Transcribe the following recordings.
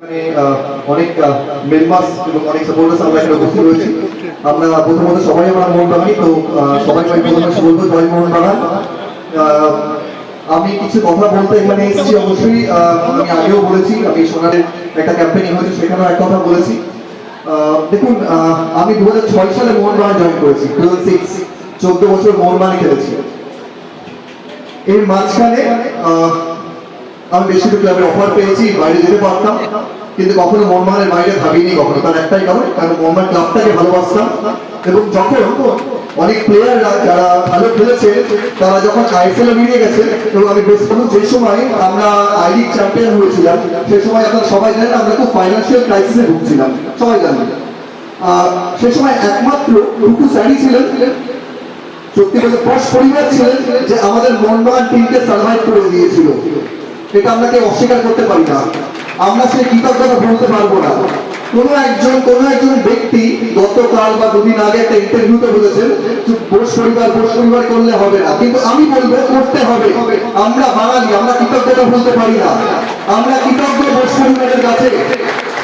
এখানে অনেক অনেক সবাই আমি কিছু কথা বলতে এখানে এসেছি অবশ্যই। আমি আগেও বলেছি, আমি সোনারের একটা ক্যাম্পেইনিং হয়েছে, সেখানেও এক কথা বলেছি। দেখুন আমি দু হাজার ছয় সালে মোহনবাগান জয়েন করেছি। টু সিক্স চোদ্দ বছর মোহনবাগানে খেলেছি। এর মাঝখানে আমি বেশি কিছু ক্লাবের অফার পেয়েছি বাইরে যেতে পারতাম। কিন্তু কখনো মোহনবাগানের বাইরে ভাবিনি কখনো। তার একটাই কারণ কারণ মোহনবাগান ক্লাবটাকে ভালোবাসতাম। এবং যখন অনেক প্লেয়াররা যারা ভালো খেলেছে তারা যখন আইএসএল বেরিয়ে গেছে এবং আমি বেশ বলুন যে সময় আমরা আই লিগ চ্যাম্পিয়ন হয়েছিলাম সেই সময় আপনারা সবাই জানেন আমরা খুব ফাইন্যান্সিয়াল ক্রাইসিসে ভুগছিলাম। সবাই জানেন আহ, সে সময় একমাত্র টুকু স্যারি ছিলেন। সত্যি বলতে পশ পরিবার ছিলেন যে আমাদের মোহনবাগান টিমকে সার্ভাইভ করে দিয়েছিল। এটা আমরা কেউ অস্বীকার করতে পারি না। আমরা সেই কৃতজ্ঞতা বলতে পারব না। কোনো একজন কোনো একজন ব্যক্তি গতকাল বা দুদিন আগে একটা ইন্টারভিউতে বলেছেন বোস পরিবার বোস পরিবার করলে হবে না। কিন্তু আমি বলব, করতে হবে। আমরা বাঙালি, আমরা কৃতজ্ঞতা বলতে পারি না। আমরা কৃতজ্ঞ বোস পরিবারের কাছে।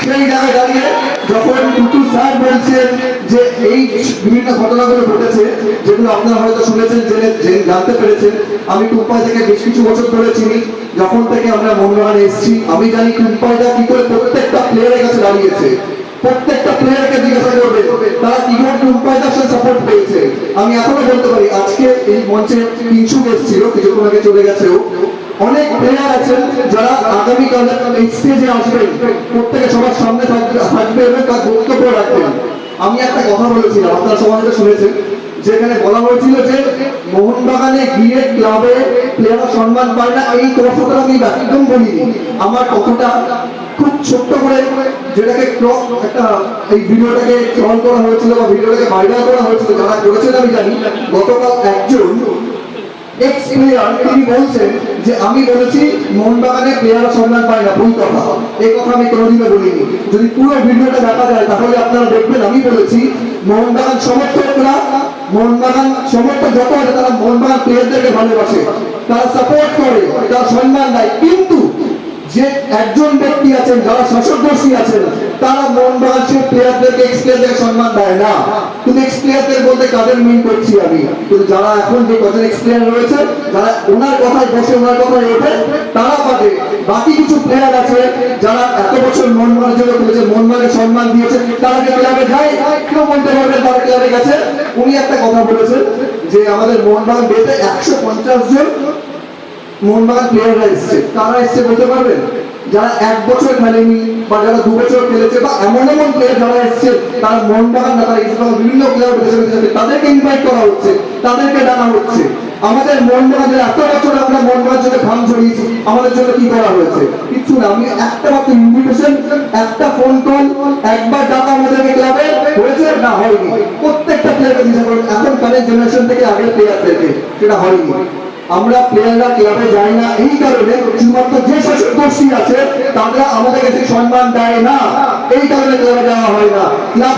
সেই জায়গায় দাঁড়িয়ে যখন টুটু স্যার বলছেন যে এই বিভিন্ন ঘটনাগুলো ঘটেছে, যেগুলো আপনারা হয়তো শুনেছেন, জেনে জানতে পেরেছেন। আমি টুম্পাই থেকে বেশ কিছু বছর ধরে চিনি। যখন থেকে আমরা মোহনবাগানে এসেছি, আমি জানি টুম্পাইদা কি করে প্রত্যেকটা প্লেয়ারের কাছে দাঁড়িয়েছে। প্রত্যেকটা প্লেয়ারকে জিজ্ঞাসা করবে, তারা কি করে টুম্পাইদার সাথে সাপোর্ট পেয়েছে? আমি এখনও বলতে পারি, আজকে এই মঞ্চে কিংসুক এসেছিল, কিছুক্ষণ আগে চলে গেছেও অনেক প্লেয়ার আছেন যারা আগামীকাল এই স্টেজে আসবেন। প্রত্যেকে সবার সামনে থাকবে এবং তার বক্তব্য আমি একটা কথা বলেছিলাম, আপনারা সমাজে শুনেছেন, যেখানে বলা হয়েছিল যে মোহনবাগানে গিয়ে ক্লাবে প্লেয়ার সম্মান পায় না, এই কথাটা আমি একদম বলিনি। আমার কথাটা খুব ছোট্ট করে যেটাকে ক্রপ একটা, এই ভিডিওটাকে ট্রল করা হয়েছিল বা ভিডিওটাকে ভাইরাল করা হয়েছিল, যারা করেছেন আমি জানি, গতকাল একজন এক্স প্লেয়ার বলছেন যে, আমি বলেছি মোহনবাগানে সম্মান পায় না, ভুল কথা। এই কথা আমি কোনোদিনও বলিনি। যদি পুরো ভিডিওটা দেখা যায়, তাহলে আপনারা দেখবেন, আমি বলেছি, মোহনবাগান সমর্থকরা, মোহনবাগান সমর্থক যত আছে, তারা মোহনবাগান প্লেয়ারদেরকে ভালোবাসে। তারা সাপোর্ট করে, তারা সম্মান দেয়। কিন্তু যে একজন ব্যক্তি আছেন, যারা শাসকদর্শী আছেন তারা মোহনবাগান সেই প্লেয়ারদেরকে এক্স প্লেয়ারদেরকে সম্মান দেয় না। কিন্তু এক্স প্লেয়ারদের বলতে কাদের মিন করছি আমি? কিন্তু যারা এখন যে কজন এক্স প্লেয়ার রয়েছে, যারা ওনার কথায় বসে, ওনার কথায় ওঠে, তারা বাদে বাকি কিছু প্লেয়ার আছে, যারা এত বছর মন মোহনবাগানের জন্য মন মোহনবাগানের সম্মান দিয়েছে, তারা যে ক্লাবে যায়, কেউ বলতে পারবেন তারা ক্লাবে গেছে। উনি একটা কথা বলেছেন যে আমাদের মোহনবাগান বেতে একশো পঞ্চাশ জন মোহনবাগান প্লেয়াররা এসছে। তারা এসছে বলতে পারবেন? যারা এক বছর খেলেনি বা দু বছর খেলেছে বা এমন এমন প্লেয়ার যারা এসছে, তারা মোহনবাগান না তারা ইসলাম বিভিন্ন ক্লাব তাদেরকে ইনভাইট করা হচ্ছে, তাদেরকে ডাকা হচ্ছে। আমাদের মোহনবাগানের এত বছর আমরা মোহনবাগান জন্য ঘাম ছড়িয়েছি আমাদের জন্য কি করা হয়েছে? কিচ্ছু না, আমি একটা মাত্র ইনভিটেশন একটা ফোন কল একবার ডাকা আমাদেরকে ক্লাবে হয়েছে না হয়নি? প্রত্যেকটা প্লেয়ারকে জিজ্ঞাসা করুন, এখন কারেন্ট জেনারেশন থেকে আগের প্লেয়ারদেরকে সেটা হয়নি। আমরা প্লেয়াররা ক্লাবে যাই না, এই কারণে শুধুমাত্র যে শাসক গোষ্ঠী আছে, তারা আমাদের কাছে সম্মান দেয় না। এই কারণে ক্লাবে যাওয়া হয় না।